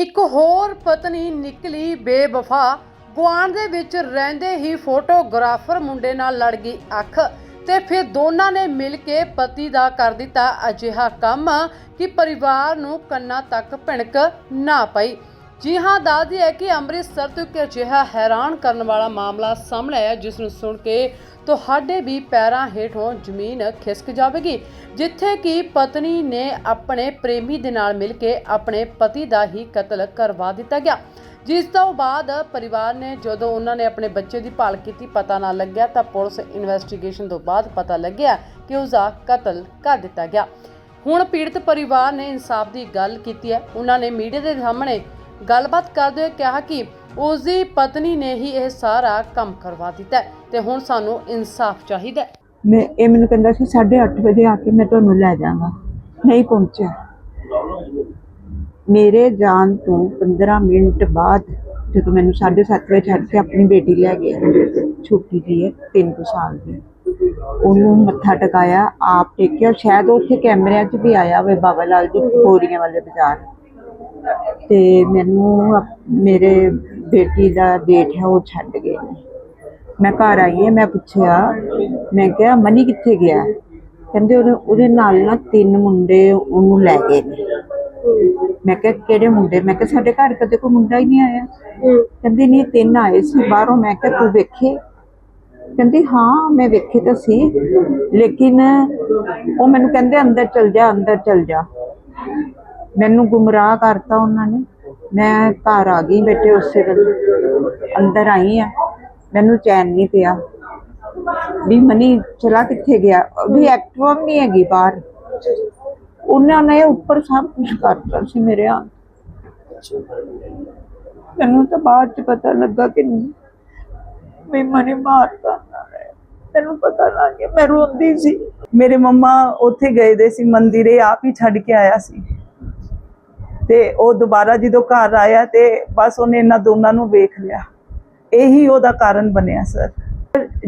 ਇੱਕ ਹੋਰ ਪਤਨੀ ਨਿਕਲੀ ਬੇਵਫਾ। ਗੁਆਂਢ ਦੇ ਵਿੱਚ ਰਹਿੰਦੇ ਹੀ ਫੋਟੋਗ੍ਰਾਫਰ ਮੁੰਡੇ ਨਾਲ ਲੜ ਗਈ ਅੱਖ ਤੇ ਫਿਰ ਦੋਨਾਂ ਨੇ ਮਿਲ ਕੇ ਪਤੀ ਦਾ ਕਰ ਦਿੱਤਾ ਅਜਿਹਾ ਕੰਮ ਕਿ ਪਰਿਵਾਰ ਨੂੰ ਕੰਨਾਂ ਤੱਕ ਭਿਣਕ ਨਾ ਪਈ। ਜੀ ਹਾਂ ਦੱਸਦੀ ਹੈ ਕਿ ਅੰਮ੍ਰਿਤਸਰ ਤੋਂ ਇੱਕ ਅਜਿਹਾ ਹੈਰਾਨ ਕਰਨ ਵਾਲਾ ਮਾਮਲਾ ਸਾਹਮਣੇ ਆਇਆ, ਜਿਸ ਨੂੰ ਸੁਣ ਕੇ ਤੁਹਾਡੇ ਵੀ ਪੈਰਾਂ ਹੇਠੋਂ ਜ਼ਮੀਨ ਖਿਸਕ ਜਾਵੇਗੀ, ਜਿੱਥੇ ਕਿ ਪਤਨੀ ਨੇ ਆਪਣੇ ਪ੍ਰੇਮੀ ਦੇ ਨਾਲ ਮਿਲ ਕੇ ਆਪਣੇ ਪਤੀ ਦਾ ਹੀ ਕਤਲ ਕਰਵਾ ਦਿੱਤਾ ਗਿਆ। ਜਿਸ ਤੋਂ ਬਾਅਦ ਪਰਿਵਾਰ ਨੇ ਜਦੋਂ ਉਹਨਾਂ ਨੇ ਆਪਣੇ ਬੱਚੇ ਦੀ ਭਾਲ ਕੀਤੀ, ਪਤਾ ਨਾ ਲੱਗਿਆ ਤਾਂ ਪੁਲਿਸ ਇਨਵੈਸਟੀਗੇਸ਼ਨ ਤੋਂ ਬਾਅਦ ਪਤਾ ਲੱਗਿਆ ਕਿ ਉਸ ਦਾ ਕਤਲ ਕਰ ਦਿੱਤਾ ਗਿਆ। ਹੁਣ ਪੀੜਤ ਪਰਿਵਾਰ ਨੇ ਇਨਸਾਫ ਦੀ ਗੱਲ ਕੀਤੀ ਹੈ। ਉਹਨਾਂ ਨੇ ਮੀਡੀਆ ਦੇ ਸਾਹਮਣੇ ਗੱਲਬਾਤ ਕਰਦੇ ਹੋਏ ਕਿਹਾ ਕਿ ਉਸ ਦੀ ਪਤਨੀ ਨੇ ਹੀ ਇਹ ਸਾਰਾ ਕੰਮ ਕਰਵਾ ਦਿੱਤਾ ਹੈ ਤੇ ਹੁਣ ਸਾਨੂੰ ਇਨਸਾਫ ਚਾਹੀਦਾ ਹੈ। ਮੈਂ, ਇਹ ਮੈਨੂੰ ਕਹਿੰਦਾ ਸੀ 8:30 ਵਜੇ ਆ ਕੇ ਮੈਂ ਤੁਹਾਨੂੰ ਲੈ ਜਾਵਾਂਗਾ ਨਹੀਂ ਪਹੁੰਚਿਆ। ਮੇਰੇ ਜਾਣ ਤੋਂ 15 ਮਿੰਟ ਬਾਅਦ ਜਦੋਂ ਮੈਨੂੰ 7:30 ਵਜੇ ਛੱਡ ਕੇ ਆਪਣੀ ਬੇਟੀ ਲੈ ਗਿਆ, ਛੋਟੀ ਜੀ ਹੈ 3 ਸਾਲ ਦੀ। ਉਹਨੂੰ ਮੱਥਾ ਟਿਕਾਇਆ, ਆਪ ਟੇਕਿਆ, ਸ਼ਾਇਦ ਉੱਥੇ ਕੈਮਰਿਆਂ 'ਚ ਵੀ ਆਇਆ ਹੋਵੇ, ਬਾਬਾ ਲਾਲ ਜੀ ਬੋਰੀਆਂ ਵਾਲੇ ਬਾਜ਼ਾਰ। ਤੇ ਮੈਨੂੰ ਮੇਰੇ ਬੇਟੀ ਦਾ ਡੇਟ ਹੈ, ਉਹ ਛੱਡ ਗਏ ਨੇ। ਮੈਂ ਘਰ ਆਈ ਹਾਂ, ਮੈਂ ਪੁੱਛਿਆ, ਮੈਂ ਕਿਹਾ, ਮਨੀ ਕਿੱਥੇ ਗਿਆ? ਕਹਿੰਦੇ ਉਹਦੇ ਉਹਦੇ ਨਾਲ ਨਾ ਤਿੰਨ ਮੁੰਡੇ ਉਹਨੂੰ ਲੈ ਗਏ ਨੇ। ਮੈਂ ਕਿਹਾ, ਕਿਹੜੇ ਮੁੰਡੇ? ਮੈਂ ਕਿਹਾ, ਸਾਡੇ ਘਰ ਕਦੇ ਕੋਈ ਮੁੰਡਾ ਹੀ ਨਹੀਂ ਆਇਆ। ਕਹਿੰਦੀ, ਨਹੀਂ, ਤਿੰਨ ਆਏ ਸੀ ਬਾਹਰੋਂ। ਮੈਂ ਕਿਹਾ, ਤੂੰ ਵੇਖੇ? ਕਹਿੰਦੀ, ਹਾਂ, ਮੈਂ ਵੇਖੇ ਤਾਂ ਸੀ। ਲੇਕਿਨ ਉਹ ਮੈਨੂੰ ਕਹਿੰਦੇ, ਅੰਦਰ ਚਲ ਜਾ, ਅੰਦਰ ਚਲ ਜਾ। ਮੈਨੂੰ ਗੁੰਮਰਾਹ ਕਰਤਾ ਉਹਨਾਂ ਨੇ। ਮੈਂ ਘਰ ਆ ਗਈ ਬੇਟੇ, ਉਸੇ ਵੇਲੇ ਅੰਦਰ ਆਈ ਆ। ਮੈਨੂੰ ਚੈਨ ਨਹੀਂ ਪਿਆ। ਵੀ ਮਨੀ, ਚਲਾ ਕਿੱਥੇ ਗਿਆ? ਵੀ ਐਕਟਿਵਾ ਨਹੀਂ ਹੈਗੀ ਬਾਹਰ। ਉਹਨਾਂ ਨੇ ਉੱਪਰ ਸਭ ਕੁਝ ਕਰਤਾ ਸੀ ਮੇਰੇ ਆ ਮੈਨੂੰ ਤਾਂ ਬਾਅਦ ਚ ਪਤਾ ਲੱਗਾ ਕਿ ਮੈਂ ਮਨੀ ਮਾਰਤਾ ਨਾ। ਪਤਾ ਲੱਗ ਗਿਆ, ਮੈਂ ਰੋਂਦੀ ਸੀ। ਮੇਰੇ ਮੰਮਾ ਉੱਥੇ ਗਏ ਦੇ ਸੀ, ਮੰਦਿਰੇ ਆਪ ਹੀ ਛੱਡ ਕੇ ਆਇਆ ਸੀ। ਤੇ ਉਹ ਦੁਬਾਰਾ ਜਦੋਂ ਘਰ ਆਇਆ ਤੇ ਬਸ ਉਹਨੇ ਇਹਨਾਂ ਦੋਨਾਂ ਨੂੰ ਵੇਖ ਲਿਆ। ਇਹੀ ਉਹਦਾ ਕਾਰਨ ਬਣਿਆ, ਸਰ।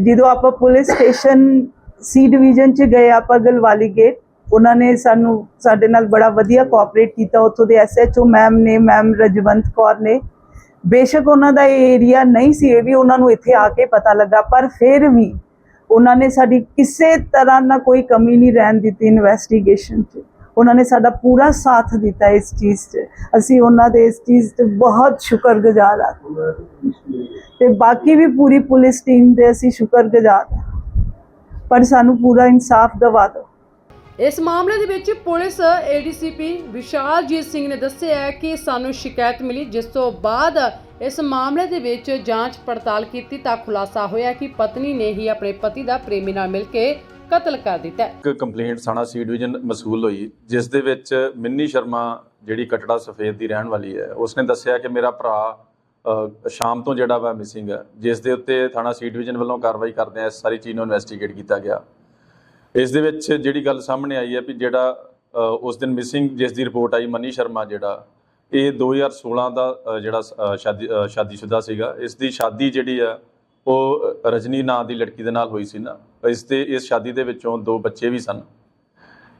ਜਦੋਂ ਆਪਾਂ ਪੁਲਿਸ ਸਟੇਸ਼ਨ ਸੀ ਡਿਵੀਜ਼ਨ ਚ ਗਏ ਆਪਾਂ ਗਲਵਾਲੀ ਗੇਟ, ਉਹਨਾਂ ਨੇ ਸਾਨੂੰ ਸਾਡੇ ਨਾਲ ਬੜਾ ਵਧੀਆ ਕੋਆਪਰੇਟ ਕੀਤਾ। ਉੱਥੋਂ ਦੇ ਐਸਐਚਓ ਮੈਮ ਨੇ ਮੈਮ ਰਜਵੰਤ ਕੌਰ ਨੇ। ਬੇਸ਼ੱਕ ਉਹਨਾਂ ਦਾ ਇਹ ਏਰੀਆ ਨਹੀਂ ਸੀ, ਇਹ ਵੀ ਉਹਨਾਂ ਨੂੰ ਇੱਥੇ ਆ ਕੇ ਪਤਾ ਲੱਗਾ, ਪਰ ਫਿਰ ਵੀ ਉਹਨਾਂ ਨੇ ਸਾਡੀ ਕਿਸੇ ਤਰ੍ਹਾਂ ਨਾਲ ਕੋਈ ਕਮੀ ਨਹੀਂ ਰਹਿਣ ਦਿੱਤੀ ਇਨਵੈਸਟੀਗੇਸ਼ਨ 'ਚ। ਉਹਨਾਂ ਨੇ ਸਾਡਾ ਪੂਰਾ ਸਾਥ ਦਿੱਤਾ ਇਸ ਚੀਜ਼ 'ਚ। ਅਸੀਂ ਉਹਨਾਂ ਦੇ ਇਸ ਚੀਜ਼ 'ਤੇ ਬਹੁਤ ਸ਼ੁਕਰਗੁਜ਼ਾਰ ਹਾਂ। ਤੇ ਬਾਕੀ ਵੀ ਪੂਰੀ ਪੁਲਿਸ ਟੀਮ ਦੇ ਅਸੀਂ ਸ਼ੁਕਰਗੁਜ਼ਾਰ ਹਾਂ। ਪਰ ਸਾਨੂੰ ਪੂਰਾ ਇਨਸਾਫ ਦਿਵਾ ਦਿਓ। ਇਸ ਮਾਮਲੇ ਦੇ ਵਿੱਚ ਪੁਲਿਸ ਏਡੀਸੀਪੀ ਵਿਸ਼ਾਲਜੀਤ ਸਿੰਘ ਨੇ ਦੱਸਿਆ ਕਿ ਸਾਨੂੰ ਸ਼ਿਕਾਇਤ ਮਿਲੀ, ਜਿਸ ਤੋਂ ਬਾਅਦ ਇਸ ਮਾਮਲੇ ਦੇ ਵਿੱਚ ਜਾਂਚ ਪੜਤਾਲ ਕੀਤੀ ਤਾਂ ਖੁਲਾਸਾ ਹੋਇਆ ਕਿ ਪਤਨੀ ਨੇ ਹੀ ਆਪਣੇ ਪਤੀ ਦਾ ਪ੍ਰੇਮੀ ਨਾਲ ਮਿਲ ਕੇ ਕਤਲ ਕਰ ਦਿੱਤਾ। ਇੱਕ ਕੰਪਲੇਂਟ ਥਾਣਾ ਸੀ ਡਿਵੀਜ਼ਨ ਮਸੂਲ ਹੋਈ ਜਿਸ ਦੇ ਵਿੱਚ ਮਿੰਨੀ ਸ਼ਰਮਾ ਜਿਹੜੀ ਕਟੜਾ ਸਫੇਦ ਦੀ ਰਹਿਣ ਵਾਲੀ ਹੈ ਉਸਨੇ ਦੱਸਿਆ ਕਿ ਮੇਰਾ ਭਰਾ ਸ਼ਾਮ ਤੋਂ ਜਿਹੜਾ ਵਾ ਮਿਸਿੰਗ ਹੈ ਜਿਸ ਦੇ ਉੱਤੇ ਥਾਣਾ ਸੀ ਡਿਵੀਜ਼ਨ ਵੱਲੋਂ ਕਾਰਵਾਈ ਕਰਦੇ ਆ ਇਸ ਸਾਰੀ ਚੀਜ਼ ਨੂੰ ਇਨਵੈਸਟੀਗੇਟ ਕੀਤਾ ਗਿਆ। ਇਸ ਦੇ ਵਿੱਚ ਜਿਹੜੀ ਗੱਲ ਸਾਹਮਣੇ ਆਈ ਹੈ ਵੀ ਜਿਹੜਾ ਉਸ ਦਿਨ ਮਿਸਿੰਗ ਜਿਸ ਦੀ ਰਿਪੋਰਟ ਆਈ ਮਨੀ ਸ਼ਰਮਾ ਜਿਹੜਾ ਇਹ 2016 ਦਾ ਜਿਹੜਾ ਸ਼ਾਦੀ ਅ, ਸ਼ਾਦੀशुदा ਸੀਗਾ। ਇਸ ਦੀ ਸ਼ਾਦੀ ਜਿਹੜੀ ਆ ਉਹ ਰਜਨੀ ਨਾਂ ਦੀ ਲੜਕੀ ਦੇ ਨਾਲ ਹੋਈ ਸੀ ਨਾ। ਇਸ ਦੇ, ਇਸ ਸ਼ਾਦੀ ਦੇ ਵਿੱਚੋਂ ਦੋ ਬੱਚੇ ਵੀ ਸਨ।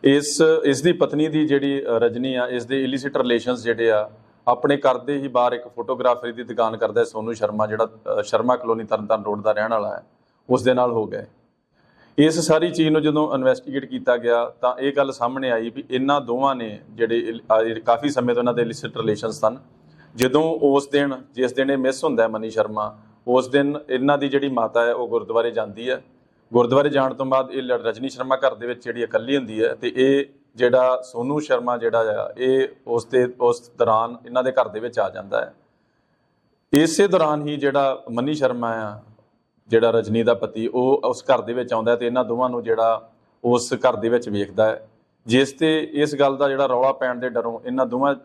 ਇਸ ਇਸ ਦੀ ਪਤਨੀ ਦੀ ਜਿਹੜੀ ਰਜਨੀ ਆ, ਇਸ ਦੇ ਇਲਿਸਿਟ ਰਿਲੇਸ਼ਨਸ ਜਿਹੜੇ ਆ, ਆਪਣੇ ਘਰ ਦੇ ਹੀ ਬਾਹਰ ਇੱਕ ਫੋਟੋਗ੍ਰਾਫਰੀ ਦੀ ਦੁਕਾਨ ਕਰਦਾ ਹੈ, ਸੋਨੂ ਸ਼ਰਮਾ, ਜਿਹੜਾ ਸ਼ਰਮਾ ਕਲੋਨੀ ਤਰਨਤਾਰਨ ਰੋਡ ਦਾ ਰਹਿਣ ਵਾਲਾ ਹੈ, ਉਸ ਦੇ ਨਾਲ ਹੋ ਗਏ। ਇਸ ਸਾਰੀ ਚੀਜ਼ ਨੂੰ ਜਦੋਂ ਇਨਵੈਸਟੀਗੇਟ ਕੀਤਾ ਗਿਆ, ਤਾਂ ਇਹ ਗੱਲ ਸਾਹਮਣੇ ਆਈ ਵੀ ਇਹਨਾਂ ਦੋਵਾਂ ਨੇ ਜਿਹੜੇ ਕਾਫੀ ਸਮੇਂ ਤੋਂ ਇਹਨਾਂ ਦੇ ਇਲਿਸਿਟ ਰਿਲੇਸ਼ਨਸ ਸਨ। ਜਦੋਂ ਉਸ ਦਿਨ, ਜਿਸ ਦਿਨ ਇਹ ਮਿਸ ਹੁੰਦਾ ਮਨੀ ਸ਼ਰਮਾ, ਉਸ ਦਿਨ ਇਹਨਾਂ ਦੀ ਜਿਹੜੀ ਮਾਤਾ ਹੈ, ਉਹ ਗੁਰਦੁਆਰੇ ਜਾਂਦੀ ਹੈ। ਗੁਰਦੁਆਰੇ ਜਾਣ ਤੋਂ ਬਾਅਦ ਇਹ ਲ- ਰਜਨੀ ਸ਼ਰਮਾ ਘਰ ਦੇ ਵਿੱਚ ਜਿਹੜੀ ਇਕੱਲੀ ਹੁੰਦੀ ਹੈ ਤੇ ਇਹ ਜਿਹੜਾ ਸੋਨੂ ਸ਼ਰਮਾ ਜਿਹੜਾ ਆ, ਇਹ ਉਸ ਦੇ, ਉਸ ਦੌਰਾਨ ਇਹਨਾਂ ਦੇ ਘਰ ਦੇ ਵਿੱਚ ਆ ਜਾਂਦਾ ਹੈ। ਇਸੇ ਦੌਰਾਨ ਹੀ ਜਿਹੜਾ ਮਨੀ ਸ਼ਰਮਾ ਆ, ਜਿਹੜਾ ਰਜਨੀ ਦਾ ਪਤੀ, ਉਹ ਉਸ ਘਰ ਦੇ ਵਿੱਚ ਆਉਂਦਾ ਹੈ ਤੇ ਇਹਨਾਂ ਦੋਵਾਂ ਨੂੰ ਜਿਹੜਾ ਉਸ ਘਰ ਦੇ ਵਿੱਚ ਵੇਖਦਾ ਹੈ। ਜਿਸ ਤੇ ਇਸ ਗੱਲ ਦਾ ਜਿਹੜਾ ਰੌਲਾ ਪੈਣ ਦੇ ਡਰੋਂ ਇਹਨਾਂ ਦੋਵਾਂ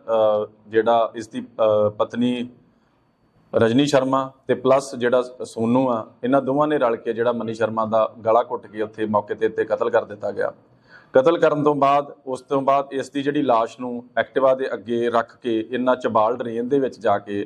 ਜਿਹੜਾ ਇਸ ਦੀ ਪਤਨੀ ਰਜਨੀ ਸ਼ਰਮਾ ਤੇ ਪਲੱਸ ਜਿਹੜਾ ਸੋਨੂ ਆ, ਇਹਨਾਂ ਦੋਵਾਂ ਨੇ ਰਲ ਕੇ ਜਿਹੜਾ ਮਨੀ ਸ਼ਰਮਾ ਦਾ ਗਲਾ ਘੁੱਟ ਕੇ ਉੱਥੇ ਮੌਕੇ ਤੇ ਤੇ ਕਤਲ ਕਰ ਦਿੱਤਾ ਗਿਆ। ਕਤਲ ਕਰਨ ਤੋਂ ਬਾਅਦ, ਉਸ ਤੋਂ ਬਾਅਦ ਇਸ ਦੀ ਜਿਹੜੀ ਲਾਸ਼ ਨੂੰ ਐਕਟਿਵਾ ਦੇ ਅੱਗੇ ਰੱਖ ਕੇ ਇਹਨਾਂ ਚਬਾਲ ਡਰੇਨ ਦੇ ਵਿੱਚ ਜਾ ਕੇ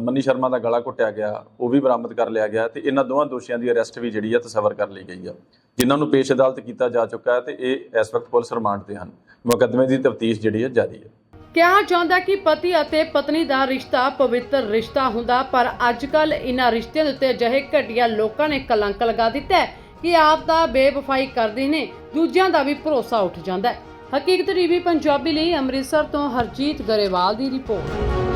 ਮੰਨੀ ਸ਼ਰਮਾ ਦਾ ਗਲਾ ਘੁੱਟਿਆ ਗਿਆ, ਉਹ ਵੀ ਬਰਾਮਦ ਕਰ ਲਿਆ ਗਿਆ ਤੇ ਇਹਨਾਂ ਦੋਵਾਂ ਦੋਸ਼ੀਆਂ ਦੀ ਅਰੈਸਟ ਵੀ ਜਿਹੜੀ ਹੈ ਤਸਵਰ ਕਰ ਲਈ ਗਈ ਹੈ ਜਿਨ੍ਹਾਂ ਨੂੰ ਪੇਸ਼ ਅਦਾਲਤ ਕੀਤਾ ਜਾ ਚੁੱਕਾ ਹੈ ਤੇ ਇਹ ਇਸ ਵਕਤ ਪੁਲਿਸ ਰਿਮਾਂਡ ਤੇ ਹਨ। ਮੁਕੱਦਮੇ ਦੀ ਤਫਤੀਸ਼ ਜਿਹੜੀ ਹੈ ਜਾਰੀ ਹੈ ਕਿਹਾ ਜਾਂਦਾ ਕਿ ਪਤੀ ਅਤੇ ਪਤਨੀ ਦਾ ਰਿਸ਼ਤਾ ਪਵਿੱਤਰ ਰਿਸ਼ਤਾ ਹੁੰਦਾ, ਪਰ ਅੱਜ ਕੱਲ ਇਹਨਾਂ ਰਿਸ਼ਤਿਆਂ ਦੇ ਉੱਤੇ ਅਜਿਹੇ ਘਟੀਆ ਲੋਕਾਂ ਨੇ ਕਲੰਕ ਲਗਾ ਦਿੱਤਾ ਹੈ ਕਿ ਆਪ ਦਾ ਬੇਵਫਾਈ ਕਰਦੇ ਨੇ, ਦੂਜਿਆਂ ਦਾ ਵੀ ਭਰੋਸਾ ਉੱਠ ਜਾਂਦਾ ਹੈ। ਹਕੀਕਤ ਟੀਵੀ ਪੰਜਾਬੀ ਲਈ ਅੰਮ੍ਰਿਤਸਰ ਤੋਂ ਹਰਜੀਤ ਗਰੇਵਾਲ ਦੀ ਰਿਪੋਰਟ।